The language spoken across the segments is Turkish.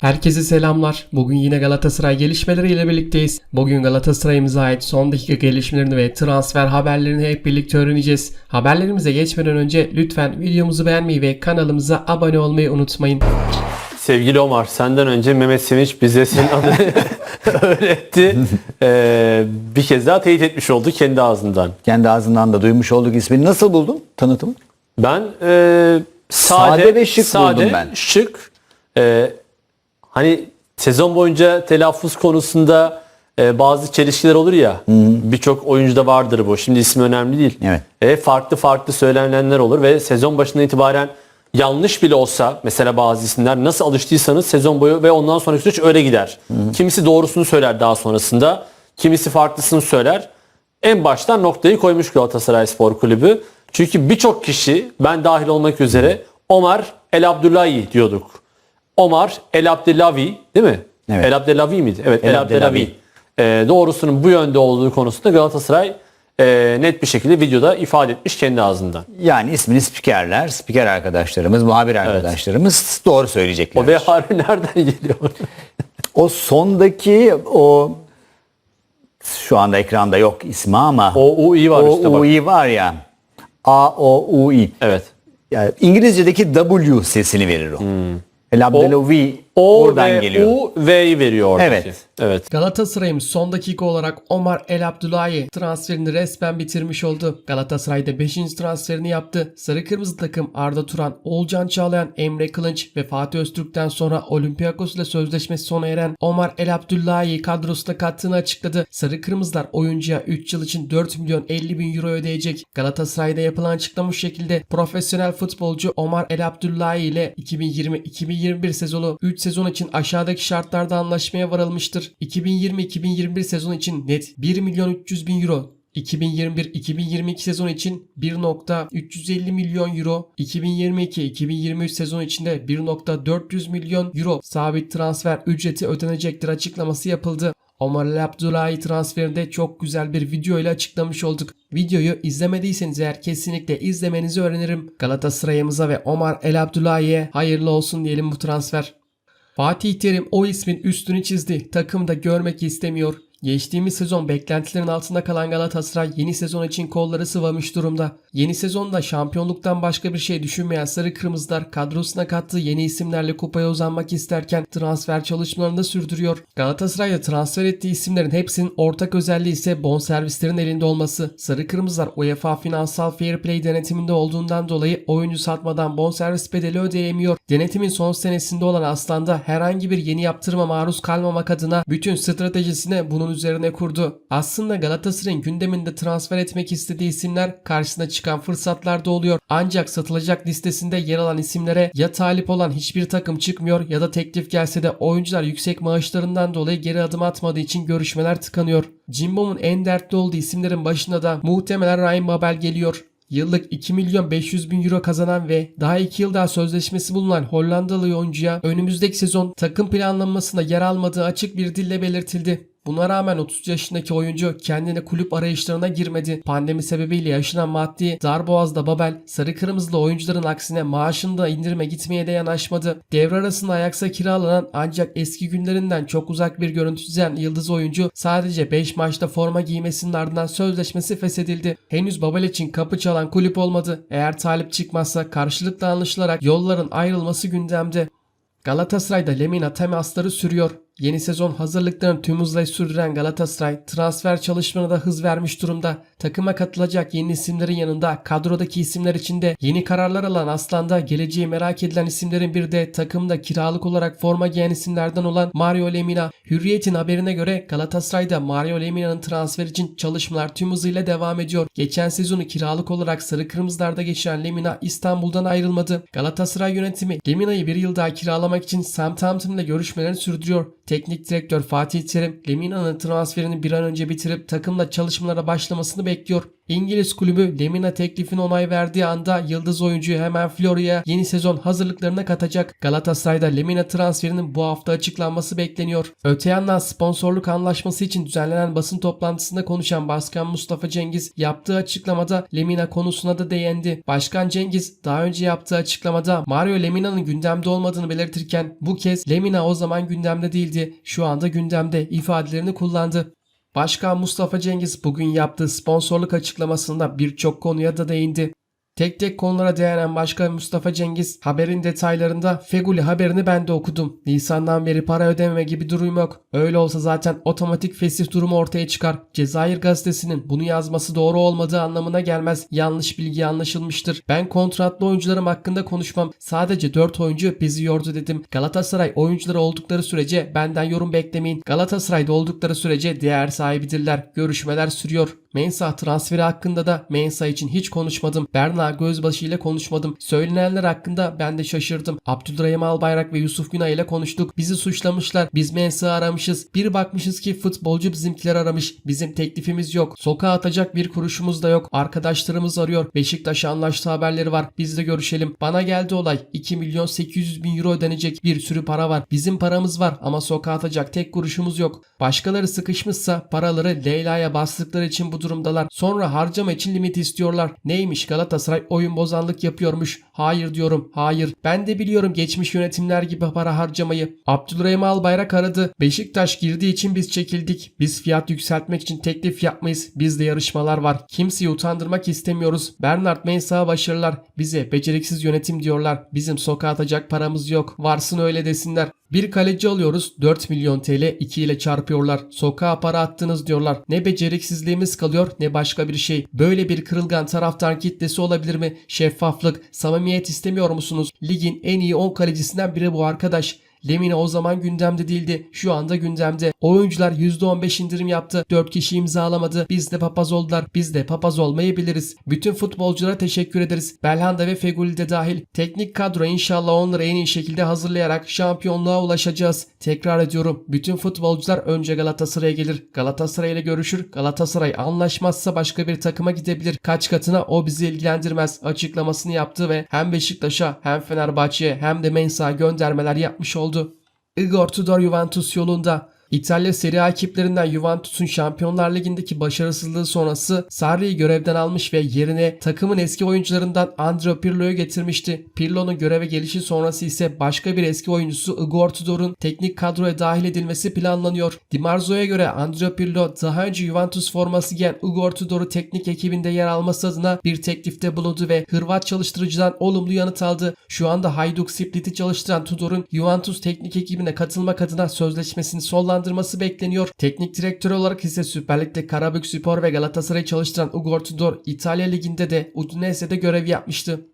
Herkese selamlar. Bugün yine Galatasaray gelişmeleriyle birlikteyiz. Bugün Galatasaray'ımıza ait son dakika gelişmelerini ve transfer haberlerini hep birlikte öğreneceğiz. Haberlerimize geçmeden önce lütfen videomuzu beğenmeyi ve kanalımıza abone olmayı unutmayın. Sevgili Omar, senden önce Mehmet Sevinç bize senin adını öğretti. Ee, bir kez daha teyit etmiş oldu kendi ağzından. Kendi ağzından da duymuş olduk ismini. Nasıl buldun tanıtımı? Ben e, sade, Sade ve şık buldum ben. Şık. E, hani sezon boyunca telaffuz konusunda e, bazı çelişkiler olur ya. Birçok oyuncuda vardır bu. Şimdi ismi önemli değil. Evet. E, farklı farklı söylenenler olur ve sezon başından itibaren yanlış bile olsa mesela bazı isimler nasıl alıştıysanız sezon boyu ve ondan sonraki süreç öyle gider. Kimisi doğrusunu söyler daha sonrasında. Kimisi farklısını söyler. En baştan noktayı koymuş Galatasaray Spor Kulübü. Çünkü birçok kişi ben dahil olmak üzere Omar El Abdullahi diyorduk. Omar El Abdelavi değil mi? Evet. El Abdelavi miydi? Evet El, El Abdelavi. Abdelavi. Ee, doğrusunun bu yönde olduğu konusunda Galatasaray e, net bir şekilde videoda ifade etmiş kendi ağzından. Yani ismini spikerler, spiker arkadaşlarımız, muhabir arkadaşlarımız doğru söyleyecekler. O harfi nereden geliyor? O sondaki o şu anda ekranda yok ismi ama O U I var o üstte bak. UI var ya. A O U I. Evet. Yani İngilizce'deki W sesini verir o. El Abdelawi. O oradan ve geliyor. U V'yi veriyor oradaki. Evet. Evet. Galatasaray'ımız son dakika olarak Omar El Abdullahi transferini resmen bitirmiş oldu. Galatasaray'da 5. transferini yaptı. Sarı Kırmızı takım Arda Turan, Oğulcan Çağlayan, Emre Kılınç ve Fatih Öztürk'ten sonra Olympiakos ile sözleşmesi sona eren Omar El Abdullahi'yi kadrosuna kattığını açıkladı. Sarı Kırmızılar oyuncuya 3 yıl için 4 milyon 50 bin euro ödeyecek. Galatasaray'da yapılan açıklama şu şekilde profesyonel futbolcu Omar El Abdullahi ile 2020-2021 sezonu 3 sezon için aşağıdaki şartlarda anlaşmaya varılmıştır. 2020-2021 sezon için net 1 milyon 300 bin euro 2021-2022 sezon için 1.350 milyon euro, 2022-2023 sezon içinde 1.400 milyon euro sabit transfer ücreti ödenecektir açıklaması yapıldı. Omar El Abdullahi transferinde çok güzel bir video ile açıklamış olduk. Videoyu izlemediyseniz eğer kesinlikle izlemenizi öğrenirim. Galatasaray'ımıza ve Omar El Abdullahi'ye hayırlı olsun diyelim bu transfer. Fatih Terim o ismin üstünü çizdi. Takımda görmek istemiyor. Geçtiğimiz sezon beklentilerin altında kalan Galatasaray yeni sezon için kolları sıvamış durumda. Yeni sezonda şampiyonluktan başka bir şey düşünmeyen Sarı Kırmızılar kadrosuna kattığı yeni isimlerle kupaya uzanmak isterken transfer çalışmalarını da sürdürüyor. Galatasaray'da transfer ettiği isimlerin hepsinin ortak özelliği ise bonservislerin elinde olması. Sarı Kırmızılar UEFA finansal fair play denetiminde olduğundan dolayı oyuncu satmadan bonservis bedeli ödeyemiyor. Denetimin son senesinde olan Aslan'da herhangi bir yeni yaptırıma maruz kalmamak adına bütün stratejisini bunun üzerine kurdu. Aslında Galatasaray'ın gündeminde transfer etmek istediği isimler karşısına çıkan fırsatlarda oluyor. Ancak satılacak listesinde yer alan isimlere ya talip olan hiçbir takım çıkmıyor ya da teklif gelse de oyuncular yüksek maaşlarından dolayı geri adım atmadığı için görüşmeler tıkanıyor. Cimbom'un en dertli olduğu isimlerin başında da muhtemelen Ryan Babel geliyor. Yıllık 2 milyon 500 bin euro kazanan ve daha 2 yıl daha sözleşmesi bulunan Hollandalı oyuncuya önümüzdeki sezon takım planlanmasında yer almadığı açık bir dille belirtildi. Buna rağmen 30 yaşındaki oyuncu kendine kulüp arayışlarına girmedi. Pandemi sebebiyle yaşanan maddi darboğazda Babel sarı kırmızılı oyuncuların aksine maaşında indirime gitmeye de yanaşmadı. Devre arasında Ajax'a kiralanan ancak eski günlerinden çok uzak bir görüntü çizen yıldız oyuncu sadece 5 maçta forma giymesinin ardından sözleşmesi feshedildi. Henüz Babel için kapı çalan kulüp olmadı. Eğer talip çıkmazsa karşılıklı anlaşılarak yolların ayrılması gündemde. Galatasaray'da Lemina temasları sürüyor. Yeni sezon hazırlıklarını tüm hızla sürdüren Galatasaray transfer çalışmalarına da hız vermiş durumda. Takıma katılacak yeni isimlerin yanında kadrodaki isimler içinde yeni kararlar alan Aslan'da geleceği merak edilen isimlerin bir de takımda kiralık olarak forma giyen isimlerden olan Mario Lemina. Hürriyet'in haberine göre Galatasaray'da Mario Lemina'nın transfer için çalışmalar tüm hızıyla devam ediyor. Geçen sezonu kiralık olarak sarı kırmızılarda geçiren Lemina İstanbul'dan ayrılmadı. Galatasaray yönetimi Lemina'yı bir yıl daha kiralamak için Southampton ile görüşmelerini sürdürüyor. Teknik direktör Fatih Terim, Lemina'nın transferini bir an önce bitirip takımla çalışmalara başlamasını bekliyor. İngiliz kulübü Lemina teklifine onay verdiği anda yıldız oyuncuyu hemen Florya'ya yeni sezon hazırlıklarına katacak. Galatasaray'da Lemina transferinin bu hafta açıklanması bekleniyor. Öte yandan sponsorluk anlaşması için düzenlenen basın toplantısında konuşan Başkan Mustafa Cengiz yaptığı açıklamada Lemina konusuna da değindi. Başkan Cengiz daha önce yaptığı açıklamada Mario Lemina'nın gündemde olmadığını belirtirken bu kez Lemina o zaman gündemde değildi. Şu anda gündemde ifadelerini kullandı. Başkan Mustafa Cengiz bugün yaptığı sponsorluk açıklamasında birçok konuya da değindi. Tek tek konulara değinen Başkan Mustafa Cengiz haberin detaylarında Feguli haberini ben de okudum. Nisan'dan beri para ödememe gibi durum yok. Öyle olsa zaten otomatik fesih durumu ortaya çıkar. Cezayir gazetesinin bunu yazması doğru olmadığı anlamına gelmez. Yanlış bilgi anlaşılmıştır. Ben kontratlı oyuncularım hakkında konuşmam. Sadece 4 oyuncu bizi yordu dedim. Galatasaray oyuncuları oldukları sürece benden yorum beklemeyin. Galatasaray'da oldukları sürece değer sahibidirler. Görüşmeler sürüyor. Mensah transferi hakkında da Mensah için hiç konuşmadım. Berna Gözbaşı ile konuşmadım. Söylenenler hakkında ben de şaşırdım. Abdülrahim Albayrak ve Yusuf Günay ile konuştuk. Bizi suçlamışlar. Biz Mensah'ı aramışız. Bir bakmışız ki futbolcu bizimkiler aramış. Bizim teklifimiz yok. Sokağa atacak bir kuruşumuz da yok. Arkadaşlarımız arıyor. Beşiktaş'a anlaştığı haberleri var. Biz de görüşelim. Bana geldi olay. 2 milyon 800 bin euro ödenecek bir sürü para var. Bizim paramız var ama sokağa atacak tek kuruşumuz yok. Başkaları sıkışmışsa paraları Leyla'ya bastıkları için bu durumdalar. Sonra harcama için limit istiyorlar. Neymiş Galatasaray oyun bozanlık yapıyormuş. Hayır diyorum. Hayır. Ben de biliyorum geçmiş yönetimler gibi para harcamayı. Abdülrahim Albayrak aradı. Beşiktaş girdiği için biz çekildik. Biz fiyat yükseltmek için teklif yapmayız. Bizde yarışmalar var. Kimseyi utandırmak istemiyoruz. Bernard Mensah'a başarılar. Bize beceriksiz yönetim diyorlar. Bizim sokağa atacak paramız yok. Varsın öyle desinler. Bir kaleci alıyoruz 4 milyon TL 2 ile çarpıyorlar. Sokağa para attınız diyorlar. Ne beceriksizliğimiz kalıyor ne başka bir şey. Böyle bir kırılgan taraftar kitlesi olabilir mi? Şeffaflık, samimiyet istemiyor musunuz? Ligin en iyi 10 kalecisinden biri bu arkadaş. Lemina o zaman gündemde değildi. Şu anda gündemde. Oyuncular %15 indirim yaptı. 4 kişi imzalamadı. Biz de papaz oldular. Biz de papaz olmayı biliriz. Bütün futbolculara teşekkür ederiz. Belhanda ve Feguli de dahil. Teknik kadro inşallah onları en iyi şekilde hazırlayarak şampiyonluğa ulaşacağız. Tekrar ediyorum. Bütün futbolcular önce Galatasaray'a gelir. Galatasaray ile görüşür. Galatasaray anlaşmazsa başka bir takıma gidebilir. Kaç katına o bizi ilgilendirmez açıklamasını yaptı ve hem Beşiktaş'a hem Fenerbahçe'ye hem de Mensah'a göndermeler yapmış oldu. Igor Tudor Juventus yolunda. İtalya Serie A ekiplerinden Juventus'un Şampiyonlar Ligi'ndeki başarısızlığı sonrası Sarri'yi görevden almış ve yerine takımın eski oyuncularından Andrea Pirlo'yu getirmişti. Pirlo'nun göreve gelişi sonrası ise başka bir eski oyuncusu Igor Tudor'un teknik kadroya dahil edilmesi planlanıyor. Di Marzio'ya göre Andrea Pirlo daha önce Juventus forması giyen Igor Tudor'u teknik ekibinde yer alması adına bir teklifte bulundu ve Hırvat çalıştırıcıdan olumlu yanıt aldı. Şu anda Hajduk Split'i çalıştıran Tudor'un Juventus teknik ekibine katılmak adına sözleşmesini sonlandırdı sonlandırması bekleniyor. Teknik direktör olarak ise Süper Lig'de Karabük Spor ve Galatasaray'ı çalıştıran Igor Tudor İtalya Ligi'nde de Udinese'de görev yapmıştı.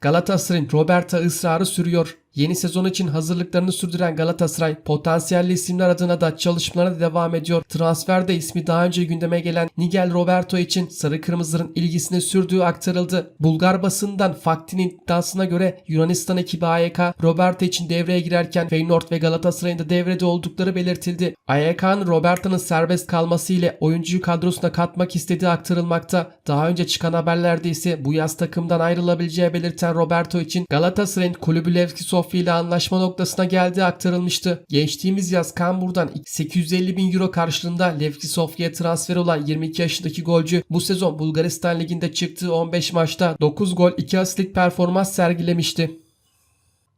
Galatasaray'ın Roberta ısrarı sürüyor. Yeni sezon için hazırlıklarını sürdüren Galatasaray potansiyelli isimler adına da çalışmalarına devam ediyor. Transferde ismi daha önce gündeme gelen Nigel Roberto için Sarı Kırmızıların ilgisini sürdüğü aktarıldı. Bulgar basından Fakti'nin iddiasına göre Yunanistan ekibi AYK Roberto için devreye girerken Feyenoord ve Galatasaray'ın da devrede oldukları belirtildi. AYK'nın Roberto'nun serbest kalması ile oyuncuyu kadrosuna katmak istediği aktarılmakta. Daha önce çıkan haberlerde ise bu yaz takımdan ayrılabileceği belirten Roberto için Galatasaray'ın kulübü Levski Sofya ile anlaşma noktasına geldiği aktarılmıştı. Geçtiğimiz yaz Kambur'dan 850 bin euro karşılığında Levski Sofya'ya transfer olan 22 yaşındaki golcü bu sezon Bulgaristan Ligi'nde çıktığı 15 maçta 9 gol 2 asistlik performans sergilemişti.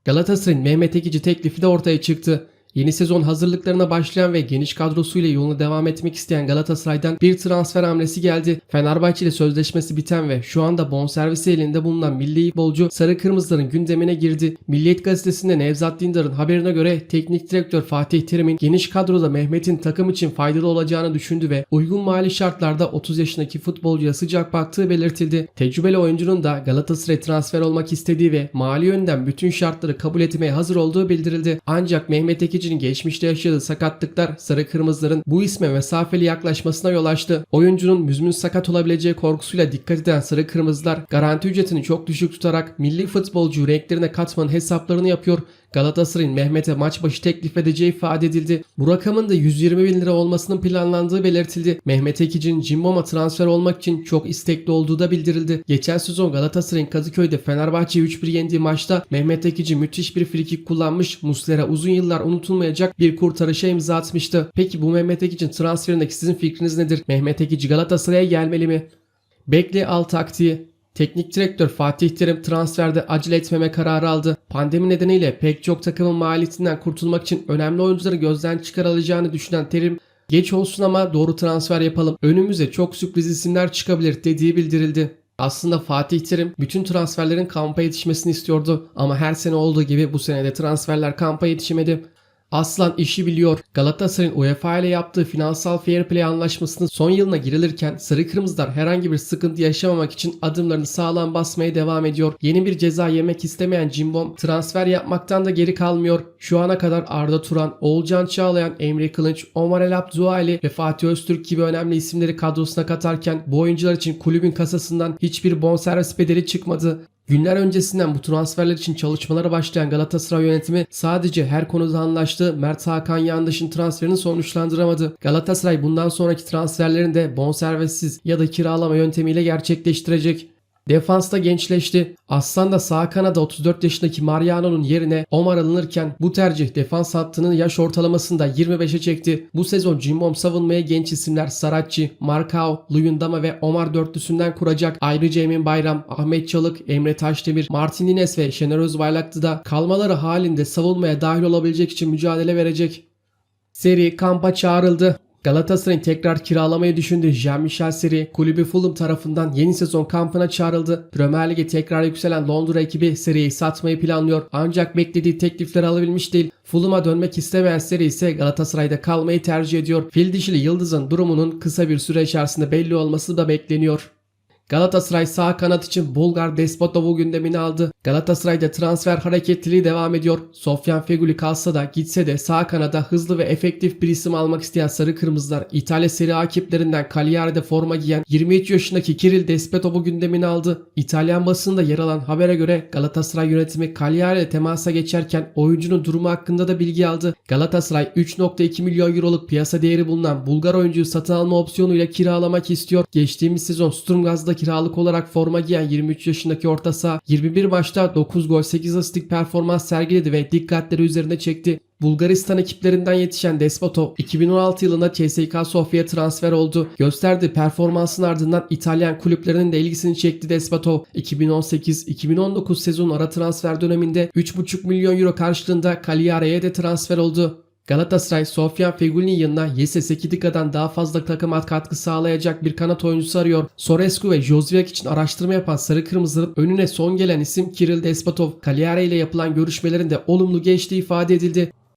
Galatasaray'ın Mehmet Ekici teklifi de ortaya çıktı. Yeni sezon hazırlıklarına başlayan ve geniş kadrosuyla yoluna devam etmek isteyen Galatasaray'dan bir transfer hamlesi geldi. Fenerbahçe ile sözleşmesi biten ve şu anda bonservisi elinde bulunan milli futbolcu Sarı Kırmızıların gündemine girdi. Milliyet gazetesinde Nevzat Dindar'ın haberine göre teknik direktör Fatih Terim'in geniş kadroda Mehmet'in takım için faydalı olacağını düşündü ve uygun mali şartlarda 30 yaşındaki futbolcuya sıcak baktığı belirtildi. Tecrübeli oyuncunun da Galatasaray transfer olmak istediği ve mali yönden bütün şartları kabul etmeye hazır olduğu bildirildi. Ancak Mehmet Ekici'nin geçmişte yaşadığı sakatlıklar Sarı Kırmızıların bu isme mesafeli yaklaşmasına yol açtı. Oyuncunun müzmin sakat olabileceği korkusuyla dikkat eden Sarı Kırmızılar garanti ücretini çok düşük tutarak milli futbolcuyu renklerine katmanın hesaplarını yapıyor. Galatasaray'ın Mehmet'e maç başı teklif edeceği ifade edildi. Bu rakamın da 120 bin lira olmasının planlandığı belirtildi. Mehmet Ekici'nin Cimbom'a transfer olmak için çok istekli olduğu da bildirildi. Geçen sezon Galatasaray'ın Kadıköy'de Fenerbahçe'yi 3-1 yendiği maçta Mehmet Ekici müthiş bir frikik kullanmış. Muslera uzun yıllar unutulmayacak bir kurtarışa imza atmıştı. Peki bu Mehmet Ekici'nin transferindeki sizin fikriniz nedir? Mehmet Ekici Galatasaray'a gelmeli mi? Bekle al taktiği. Teknik direktör Fatih Terim transferde acele etmeme kararı aldı. Pandemi nedeniyle pek çok takımın maliyetinden kurtulmak için önemli oyuncuları gözden çıkarılacağını düşünen Terim geç olsun ama doğru transfer yapalım. Önümüze çok sürpriz isimler çıkabilir dediği bildirildi. Aslında Fatih Terim bütün transferlerin kampa yetişmesini istiyordu ama her sene olduğu gibi bu sene de transferler kampa yetişemedi. Aslan işi biliyor. Galatasaray'ın UEFA ile yaptığı finansal fair play anlaşmasının son yılına girilirken Sarı Kırmızılar herhangi bir sıkıntı yaşamamak için adımlarını sağlam basmaya devam ediyor. Yeni bir ceza yemek istemeyen Cimbom transfer yapmaktan da geri kalmıyor. Şu ana kadar Arda Turan, Oğulcan Çağlayan, Emre Kılınç, Omar El Abduali ve Fatih Öztürk gibi önemli isimleri kadrosuna katarken bu oyuncular için kulübün kasasından hiçbir bonservis bedeli çıkmadı. Günler öncesinden bu transferler için çalışmalara başlayan Galatasaray yönetimi sadece her konuda anlaştığı Mert Hakan Yandaş'ın transferini sonuçlandıramadı. Galatasaray bundan sonraki transferlerini de bonservissiz ya da kiralama yöntemiyle gerçekleştirecek. Defansta gençleşti. Aslan da sağ kanada 34 yaşındaki Mariano'nun yerine Omar alınırken bu tercih defans hattının yaş ortalamasını da 25'e çekti. Bu sezon Cimbom savunmaya genç isimler Saratçı, Markao, Luyendama ve Omar dörtlüsünden kuracak. Ayrıca Emin Bayram, Ahmet Çalık, Emre Taşdemir, Martin Ines ve Şener Özbayraklı da kalmaları halinde savunmaya dahil olabilecek için mücadele verecek. Seri kampa çağrıldı. Galatasaray'ın tekrar kiralamayı düşündüğü Jean-Michel Seri kulübü Fulham tarafından yeni sezon kampına çağrıldı. Premier Lig'e tekrar yükselen Londra ekibi Seri'yi satmayı planlıyor. Ancak beklediği teklifleri alabilmiş değil. Fulham'a dönmek istemeyen Seri ise Galatasaray'da kalmayı tercih ediyor. Fil dişili Yıldız'ın durumunun kısa bir süre içerisinde belli olması da bekleniyor. Galatasaray sağ kanat için Bulgar Despotov'u gündemine aldı. Galatasaray'da transfer hareketliliği devam ediyor. Sofyan Feguli kalsa da gitse de sağ kanada hızlı ve efektif bir isim almak isteyen Sarı Kırmızılar İtalya Serie A ekiplerinden Cagliari'de forma giyen 23 yaşındaki Kiril Despotov'u gündemine aldı. İtalyan basında yer alan habere göre Galatasaray yönetimi Cagliari ile temasa geçerken oyuncunun durumu hakkında da bilgi aldı. Galatasaray 3.2 milyon euroluk piyasa değeri bulunan Bulgar oyuncuyu satın alma opsiyonuyla kiralamak istiyor. Geçtiğimiz sezon Sturmgaz'da kiralık olarak forma giyen 23 yaşındaki orta saha 21 maçta 9 gol 8 asistlik performans sergiledi ve dikkatleri üzerine çekti. Bulgaristan ekiplerinden yetişen Despotov 2016 yılında CSKA Sofya'ya transfer oldu. Gösterdiği performansın ardından İtalyan kulüplerinin de ilgisini çekti Despotov. 2018-2019 sezon ara transfer döneminde 3,5 milyon euro karşılığında Cagliari'ye de transfer oldu. Galatasaray Sofyan Fegül'ün yanına Yese Sekidika'dan daha fazla takıma katkı sağlayacak bir kanat oyuncusu arıyor. Sorescu ve Jozviak için araştırma yapan Sarı Kırmızı'nın önüne son gelen isim Kiril Despotov. Cagliari ile yapılan görüşmelerin de olumlu geçtiği ifade edildi.